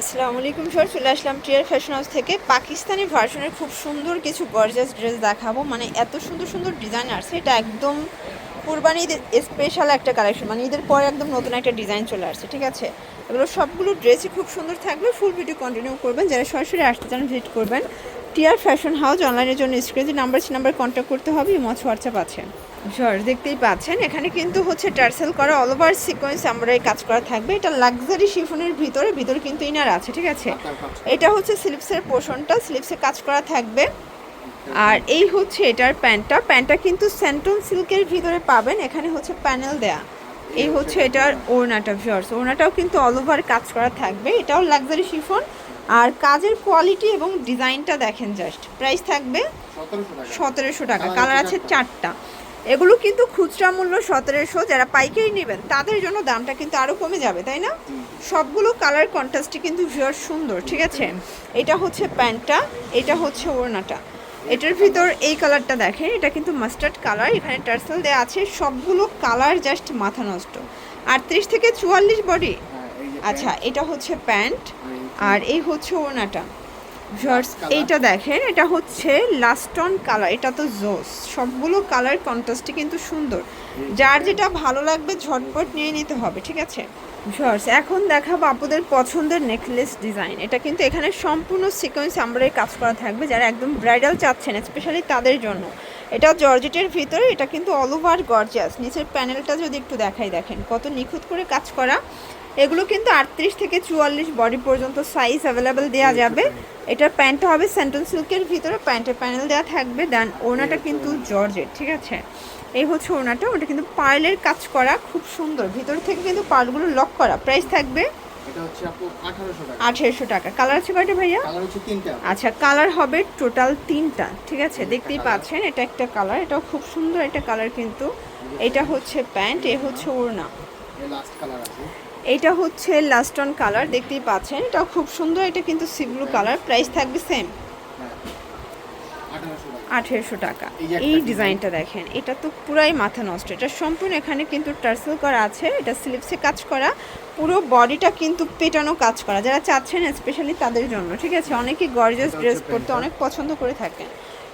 আসসালামু আলাইকুম স্যার চলে আসলাম টিয়ার ফ্যাশন হাউস থেকে। পাকিস্তানি ভার্সনের খুব সুন্দর কিছু গর্জাস ড্রেস দেখাবো। মানে এত সুন্দর সুন্দর ডিজাইন আসছে, এটা একদম কুরবানি ঈদের স্পেশাল একটা কালেকশন মানে ঈদের পরে একদম নতুন একটা ডিজাইন চলে আসছে, ঠিক আছে? এগুলো সবগুলো ড্রেসই খুব সুন্দর থাকবে ফুল ভিডিও কন্টিনিউ করবেন। যারা সরাসরি আসতে চান ভিজিট করবেন। টিয়ার ফ্যাশন হাউস অনলাইনের জন্য স্ক্রিনে নাম্বার সে নাম্বার কন্ট্যাক্ট করতে হবে ইমচ হোয়াটসঅ্যাপ আছে। জর্জ দেখতেই পাচ্ছেন। এখানে কিন্তু হচ্ছে টার্সেল করা অল ওভার সিকোয়েন্স এমব্রয়ডারি কাজ করা থাকবে। এটা লাক্সারি শিফনের ভিতরে ভিতরে কিন্তু ইনার আছে ঠিক আছে? এটা হচ্ছে স্লিপসের পোর্শনটা স্লিপসে কাজ করা থাকবে। আর এই হচ্ছে এটার প্যান্টটা। প্যান্টটা কিন্তু স্যান্টন সিল্কের ভিতরে পাবেন। এখানে হচ্ছে প্যানেল দেয়া। এই হচ্ছে এটার ওড়নাটা ভিউয়ার্স ওড়নাটাও কিন্তু অল ওভার কাজ করা থাকবে। এটাও লাক্সারি শিফন আর কাজের কোয়ালিটি এবং ডিজাইনটা দেখেন জাস্ট প্রাইস থাকবে সতেরোশো টাকা। কালার আছে চারটা। এগুলো কিন্তু খুচরা মূল্য সতেরোশো যারা পাইকারি নেবেন তাদের জন্য দামটা কিন্তু আরও কমে যাবে তাই না? সবগুলো কালার কন্ট্রাস্টই কিন্তু ভিউয়ার সুন্দর ঠিক আছে? এটা হচ্ছে প্যান্টটা এটা হচ্ছে ওড়নাটা। এটার ভিতর এই কালারটা দেখেন এটা কিন্তু মাস্টার্ড কালার এখানে টার্সেল দেওয়া আছে সবগুলো কালার জাস্ট মাথা নষ্ট। আটত্রিশ থেকে চুয়াল্লিশ বডি আচ্ছা এটা হচ্ছে প্যান্ট আর এই হচ্ছে ওড়নাটা। ভিউয়ার্স এইটা দেখেন, এটা হচ্ছে লাস্টন কালার এটা তো জোস সবগুলো কালার কন্ট্রাস্টই কিন্তু সুন্দর। যার যেটা ভালো লাগবে ঝটপট নিয়ে নিতে হবে, ঠিক আছে? ভিউয়ার্স এখন দেখাবো আপুদের পছন্দের নেকলেস ডিজাইন এটা কিন্তু এখানে সম্পূর্ণ সিকোয়েন্স আমরাই কাজ করা থাকবে, যারা একদম ব্রাইডাল চাচ্ছেন স্পেশালি তাদের জন্য। এটা জর্জেটের ভিতরে এটা কিন্তু অল ওভার গর্জিয়াস নিচের প্যানেলটা যদি একটু দেখাই দেখেন কত নিখুঁত করে কাজ করা। এগুলো কিন্তু আটত্রিশ থেকে চুয়াল্লিশ বডি পর্যন্ত সাইজ অ্যাভেলেবেল দেওয়া যাবে। এটার প্যান্টটা হবে স্যান্টন সিল্কের ভিতরে প্যান্টের প্যানেল দেওয়া থাকবে। দেন ওড়নাটা কিন্তু জর্জেট ঠিক আছে? এই হচ্ছে ওড়নাটা ওটা কিন্তু পার্লের কাজ করা খুব সুন্দর। ভিতর থেকে কিন্তু পার্লগুলো লক করা। প্রাইস থাকবে এটা হচ্ছে আপু 1800 টাকা। আঠেরোশো টাকা। কালার আছে কয়টা ভাইয়া? কালার হচ্ছে তিনটা। আচ্ছা কালার হবে টোটাল তিনটা ঠিক আছে? দেখতেই পাচ্ছেন এটা একটা কালার এটাও খুব সুন্দর একটা কালার কিন্তু। এটা হচ্ছে প্যান্ট এ হচ্ছে ওড়না। এটা লাস্ট কালার আছে। এইটা হচ্ছে লাস্টন কালার দেখতেই পাচ্ছেন। এটা খুব সুন্দর এটা কিন্তু সিব্লু কালার প্রাইস থাকবে সেম 1800 টাকা আঠেরোশো টাকা। এই। ডিজাইনটা দেখেন এটা তো পুরাই মাথা নষ্ট। এটা সম্পূর্ণ এখানে কিন্তু টার্সেল করা আছে এটা স্লিপসে কাজ করা। পুরো বডিটা কিন্তু পেটানো কাজ করা। যারা চাচ্ছেন স্পেশালি তাদের জন্য ঠিক আছে? অনেকে গর্জাস ড্রেস পরতে অনেক পছন্দ করে থাকেন।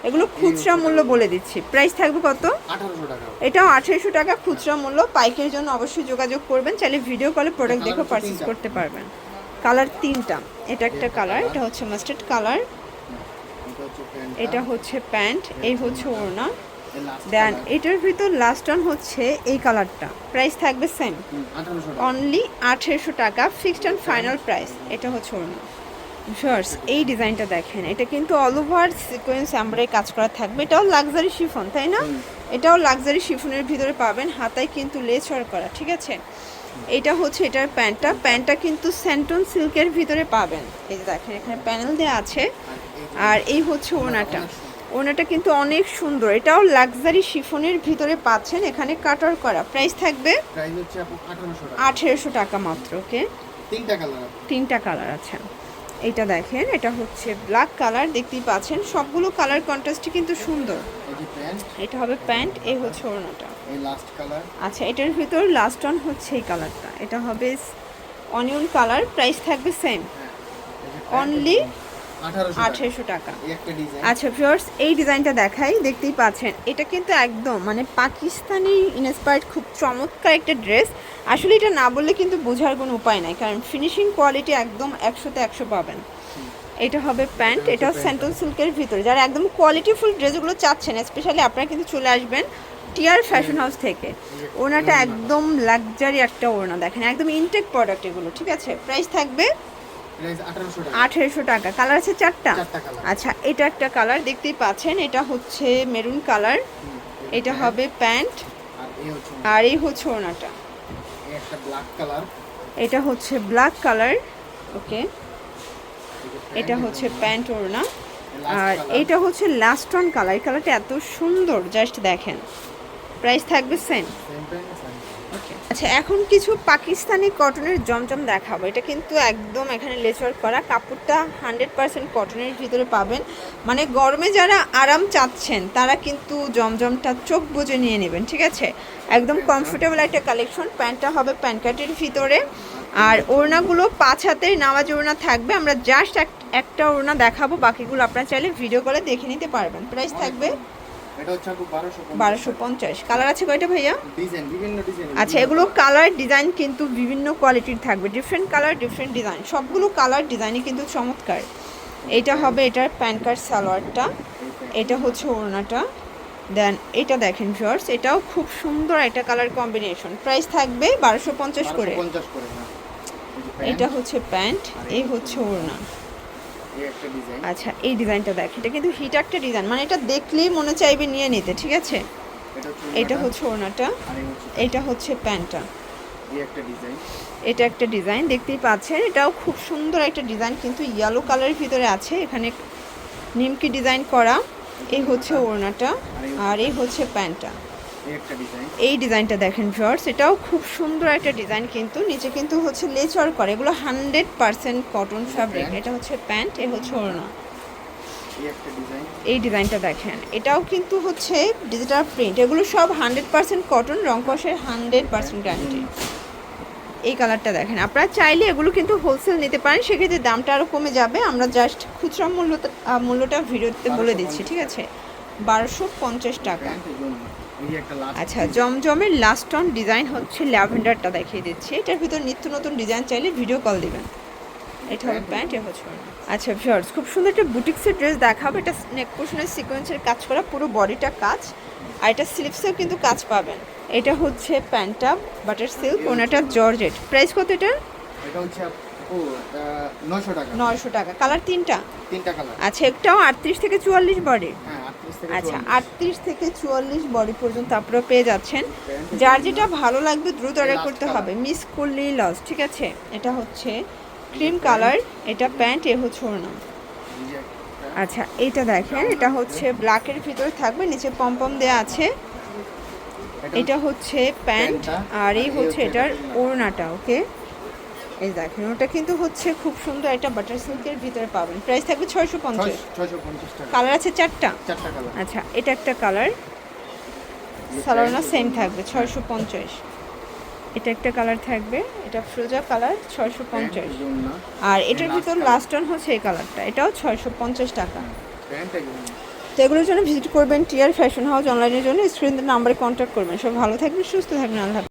এগুলো খুচরা মূল্য বলে দিচ্ছি। প্রাইস থাকবে কত? 1800 এটাও আঠেরোশো টাকা খুচরা মূল্য। পাইকের জন্য অবশ্যই যোগাযোগ করবেন। চাইলে ভিডিও কলে প্রোডাক্ট দেখে পারচেস করতে পারবেন। কালার তিনটা। এটা একটা কালার এটা হচ্ছে মাস্টার্ড কালার এটা হচ্ছে প্যান্ট প্যান্ট এই হচ্ছে ওড়না। দেন এটার ভিতর লাস্ট অন হচ্ছে এই কালারটা প্রাইস থাকবে সেম অনলি আঠেরোশো টাকা। ফিক্সড অ্যান্ড ফাইনাল প্রাইস এটা হচ্ছে ওড়না। শর্টস এই ডিজাইনটা দেখেন। এটা কিন্তু অল ওভার সিকোয়েন্স এমব্রয়ডারি কাজ করা থাকবে। এটাও লাক্সারি শিফন তাই না? এটাও লাক্সারি শিফনের ভিতরে পাবেন। হাতায় কিন্তু লেচর করা ঠিক আছে? এটা হচ্ছে এটার প্যান্টটা। প্যান্টটা কিন্তু স্যান্টন সিল্কের ভিতরে পাবেন। এই যে দেখেন এখানে প্যানেল দেওয়া আছে। আর এই হচ্ছে ওনাটা ওনাটা কিন্তু অনেক সুন্দর। এটাও লাক্সারি শিফনের ভিতরে পাচ্ছেন। এখানে কাটার করা। প্রাইস থাকবে প্রাইস হচ্ছে আপু 1800 টাকা। আঠেরোশো টাকা মাত্র ওকে? তিনটা কালার তিনটা কালার আছে। এটা দেখেন এটা হচ্ছে ব্ল্যাক কালার দেখতেই পাচ্ছেন। সবগুলো কালার কন্ট্রাস্টই কিন্তু সুন্দর। এটা হবে প্যান্ট এই হচ্ছে ওড়নাটা। এই লাস্ট কালার আচ্ছা এটার ভিতর লাস্ট অন হচ্ছে এই কালারটা এটা হবে অনিয়ন কালার প্রাইস থাকবে সেম হ্যাঁ অনলি 1800 টাকা আঠেরোশো টাকা। আচ্ছা ভিউয়ার্স এই ডিজাইনটা দেখাই দেখতেই পাচ্ছেন। এটা কিন্তু একদম মানে পাকিস্তানি ইন্সপায়ার্ড খুব চমৎকার একটা ড্রেস আসলে এটা না বললে কিন্তু বোঝার কোনো উপায় নাই কারণ ফিনিশিং কোয়ালিটি একদম একশোতে একশো পাবেন। এটা হবে প্যান্ট এটা প্যান্টটা। স্যান্টন সিল্কের ভিতরে। যারা একদম কোয়ালিটিফুল ড্রেসগুলো চাচ্ছেন স্পেশালি আপনারা কিন্তু চলে আসবেন টিয়ার ফ্যাশন হাউস থেকে। ওনাটা একদম লাক্সারি একটা ওড়না দেখেন একদম ইনটেক প্রোডাক্ট এগুলো ঠিক আছে? প্রাইস থাকবে প্রাইস 1800 টাকা আঠেরোশো টাকা। কালার আছে চারটা? আচ্ছা এটা একটা কালার দেখতেই পাচ্ছেন। এটা হচ্ছে মেরুন কালার এটা হবে প্যান্ট আর এই হচ্ছে ওনাটা এটা হচ্ছে ব্ল্যাক কালার ওকে এটা হচ্ছে প্যান্ট ওড়না। আর এইটা হচ্ছে লাস্ট অন কালার এই কালারটা এত সুন্দর জাস্ট দেখেন। প্রাইস থাকবে সেম আচ্ছা এখন কিছু পাকিস্তানি কটনের জমজম দেখাবো। এটা কিন্তু একদম এখানে লেচার করা। কাপড়টা হান্ড্রেড পার্সেন্ট কটনের ভিতরে পাবেন। মানে গরমে যারা আরাম চাচ্ছেন, তারা কিন্তু জমজমটা চোখ বুজে নিয়ে নেবেন, ঠিক আছে? একদম কমফোর্টেবল একটা কালেকশন প্যান্টটা হবে প্যান্ট কাটের ভিতরে। আর ওড়নাগুলো পাঁচ হাতের নামাজ ওড়না থাকবে। আমরা জাস্ট একটা ওড়না দেখাবো। বাকিগুলো আপনারা চাইলে ভিডিও করে দেখে নিতে পারবেন। প্রাইস থাকবে বারোশো পঞ্চাশ। কালার আছে কয়টা ভাইয়া? আচ্ছা এগুলো কালার ডিজাইন কিন্তু বিভিন্ন কোয়ালিটির থাকবে। ডিফারেন্ট কালার ডিফারেন্ট ডিজাইন সবগুলো কালার ডিজাইনই কিন্তু চমৎকার। এটা হবে এটার প্যান কার্ড সালোয়ারটা। এটা হচ্ছে ওড়নাটা। দেন এটা দেখেন ভিউয়ার্স এটাও খুব সুন্দর একটা কালার কম্বিনেশন প্রাইস থাকবে বারোশো পঞ্চাশ করে। না এটা হচ্ছে প্যান্ট এই হচ্ছে ওড়না। আচ্ছা এই ডিজাইনটা দেখ এটা কিন্তু হিট একটা ডিজাইন মানে এটা দেখলেই মনে চাইবে নিয়ে নিতে ঠিক আছে? এটা হচ্ছে হচ্ছে এটা হচ্ছে প্যান্টটা। এটা একটা ডিজাইন দেখতেই পাচ্ছেন। এটাও খুব সুন্দর একটা ডিজাইন কিন্তু ইয়েলো কালারের ভিতরে আছে। এখানে নিমকি ডিজাইন করা। এই হচ্ছে ওড়নাটা। আর এই হচ্ছে প্যান্টটা। এই ডিজাইনটা দেখেন ভিউয়ার্স এটাও খুব সুন্দর একটা ডিজাইন কিন্তু নিচে কিন্তু হচ্ছে লেচার করে এগুলো হান্ড্রেড পার্সেন্ট কটন ফ্যাব্রিক এটা হচ্ছে প্যান্ট এ হচ্ছে ওড়না। এই এই ডিজাইনটা দেখেন এটাও কিন্তু হচ্ছে ডিজিটাল প্রিন্ট এগুলো সব হান্ড্রেড পার্সেন্ট কটন রং কষের হান্ড্রেড পার্সেন্ট গ্যারান্টি এই কালারটা দেখেন আপনারা চাইলে এগুলো কিন্তু হোলসেল নিতে পারেন সেক্ষেত্রে দামটা আরও কমে যাবে আমরা জাস্ট খুচরা মূল্য মূল্যটা ভিডিওতে বলে দিচ্ছি ঠিক আছে? বারোশো পঞ্চাশ টাকা। আচ্ছা জমজমের লাস্ট অন ডিজাইন হচ্ছে ল্যাভেন্ডারটা দেখিয়ে দিচ্ছি। এটার ভিতর নিত্য নতুন ডিজাইন চাইলে ভিডিও কল দিবেন। এটা হবে প্যান্ট এ হচ্ছে আচ্ছা ভিউয়ার্স খুব সুন্দর একটা বুটিক্সের ড্রেস দেখাবো। এটা নেক পোর্শনের সিকোয়েন্সের কাজ করা পুরো বডিটা কাজ। আর এটা স্লিপসেও কিন্তু কাজ পাবেন। এটা হচ্ছে প্যান্টটা বাটার সিল্ক ওনাটা জর্জেট প্রাইস কত এটা? এটা হচ্ছে নয়শো টাকা। নয়শো টাকা। কালার তিনটা? তিনটা কালার আচ্ছা একটাও আটত্রিশ থেকে চুয়াল্লিশ বডি হ্যাঁ। আচ্ছা আটত্রিশ থেকে চুয়াল্লিশ বডি পর্যন্ত আপনারা পেয়ে যাচ্ছেন। যার যেটা ভালো লাগবে দ্রুত অর্ডার করতে হবে। মিস করলেই লস ঠিক আছে? এটা হচ্ছে ক্রিম কালার এটা প্যান্ট এ হচ্ছে ওড়না। আচ্ছা এইটা দেখেন এটা হচ্ছে ব্ল্যাকের ভিতরে থাকবে নিচে পম্পম দেওয়া আছে। এটা হচ্ছে প্যান্ট আর এই হচ্ছে এটার ওড়নাটা ওকে এই দেখেন ওটা কিন্তু হচ্ছে খুব সুন্দর একটা বাটার সিল্কের ভিতরে পাবেন। প্রাইস থাকবে ছয়শো পঞ্চাশ। কালার আছে চারটা? আচ্ছা এটা একটা কালার সালোয়ারনা সেম থাকবে ছয়শো পঞ্চাশ। এটা একটা কালার থাকবে এটা ফ্রোজা কালার ছয়শো পঞ্চাশ। আর এটার ভিতর লাস্ট অন হচ্ছে এই কালারটা এটাও ছয়শো পঞ্চাশ টাকা। তো এগুলোর জন্য ভিজিট করবেন টিয়ার ফ্যাশন হাউস অনলাইনের জন্য স্ক্রিন নাম্বারে কন্ট্যাক্ট করবেন। সব ভালো থাকবেন সুস্থ থাকবেন আল্লাহ।